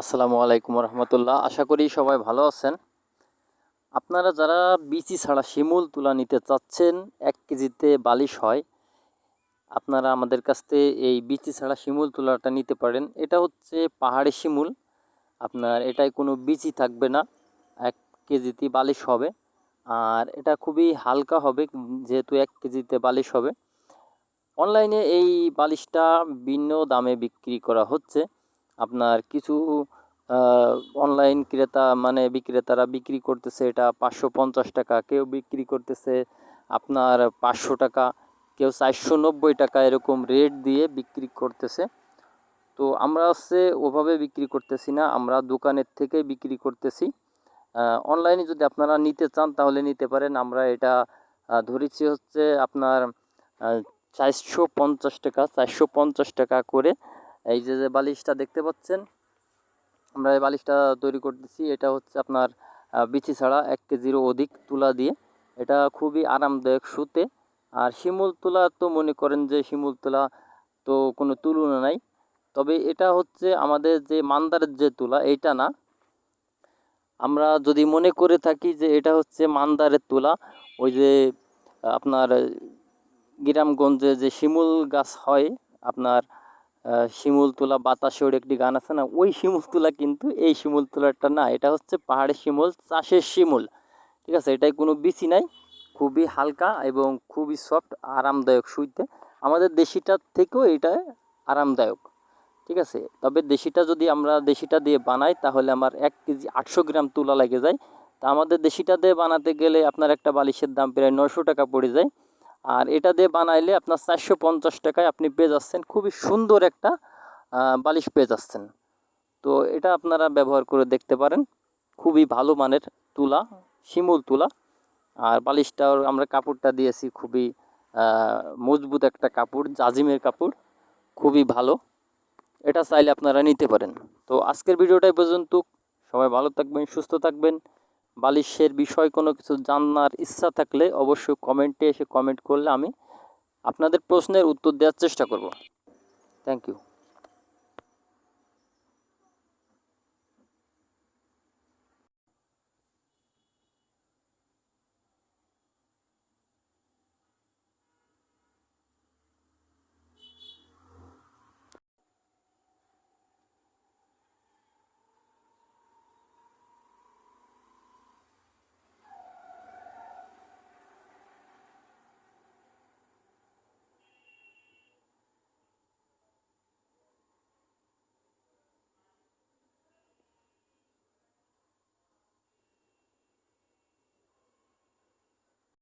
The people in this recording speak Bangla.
আসসালামু আলাইকুম রহমতুল্লাহ। আশা করি সবাই ভালো আছেন। আপনারা যারা বিচি ছাড়া শিমুল তুলা নিতে চাচ্ছেন, এক কেজিতে বালিশ হয়, আপনারা আমাদের কাছ থেকে এই বিচি ছাড়া শিমুল তুলাটা নিতে পারেন। এটা হচ্ছে পাহাড়ি শিমুল। আপনার এটায় কোনো বিচি থাকবে না। এক কেজিতে বালিশ হবে। আর এটা খুবই হালকা হবে, যেহেতু এক কেজিতে বালিশ হবে। অনলাইনে এই বালিশটা ভিন্ন দামে বিক্রি করা হচ্ছে। আপনার কিছু অনলাইন ক্রেতা মানে বিক্রেতারা বিক্রি করতেছে এটা পাঁচশো পঞ্চাশ টাকা, কেউ বিক্রি করতেছে আপনার পাঁচশো টাকা, কেউ চারশো নব্বই টাকা এরকম রেট দিয়ে বিক্রি করতেছে। তো আমরা হচ্ছে ওভাবে বিক্রি করতেছি না, আমরা দোকানের থেকে বিক্রি করতেছি। অনলাইনে যদি আপনারা নিতে চান তাহলে নিতে পারেন, আমরা এটা ধরেছি হচ্ছে আপনার চারশো পঞ্চাশ টাকা, চারশো পঞ্চাশ টাকা করে এই যে যে বালিশটা দেখতে পাচ্ছেন, আমরা এই বালিশটা তৈরি করতেছি। এটা হচ্ছে আপনার বিচি ছাড়া এক কেজিরও অধিক তুলা দিয়ে। এটা খুবই আরামদায়ক শুতে আর শিমুল তুলা তো মনে করেন যে শিমুল তুলা তো কোনো তুলনা নাই। তবে এটা হচ্ছে আমাদের যে মান্দারের যে তুলা, এইটা না। আমরা যদি মনে করে থাকি যে এটা হচ্ছে মান্দারের তুলা, ওই যে, আপনার, গ্রামগঞ্জে যে শিমুল গাছ হয়, আপনার শিমুল তোলা বাতাসের একটি গান আছে না? ওই শিমুল তোলা কিন্তু এই শিমুল তোলাটা না, এটা হচ্ছে পাহাড়ের শিমুল, চাষের শিমুল। ঠিক আছে? এটাই কোনো বিচি নাই, খুবই হালকা এবং খুবই সফট আরামদায়ক শুইতে আমাদের দেশিটার থেকেও এটা আরামদায়ক। ঠিক আছে? তবে দেশিটা যদি আমরা দেশিটা দিয়ে বানাই, তাহলে আমার এক কেজি আটশো গ্রাম তুলা লেগে যায়। তা আমাদের দেশিটা দিয়ে বানাতে গেলে আপনার একটা বালিশের দাম প্রায় নশো টাকা পড়ে যায়। আর এটা দিয়ে বানাইলে আপনার চারশো পঞ্চাশ টাকায় আপনি পেয়ে যাচ্ছেন। খুবই সুন্দর একটা বালিশ পেয়ে যাচ্ছেন। তো এটা আপনারা ব্যবহার করে দেখতে পারেন। খুবই ভালো মানের তুলা, শিমুল তুলা। আর বালিশটার আমরা কাপড়টা দিয়েছি খুবই মজবুত একটা কাপড়, জাজিমের কাপড়। খুবই ভালো। এটা চাইলে আপনারা নিতে পারেন। তো আজকের ভিডিওটাই পর্যন্ত। সবাই ভালো থাকবেন, সুস্থ থাকবেন। বালিশের বিষয় কোনো কিছু জানার ইচ্ছা থাকলে অবশ্যই কমেন্টে এসে কমেন্ট করলে আমি আপনাদের প্রশ্নের উত্তর দেওয়ার চেষ্টা করব। Thank you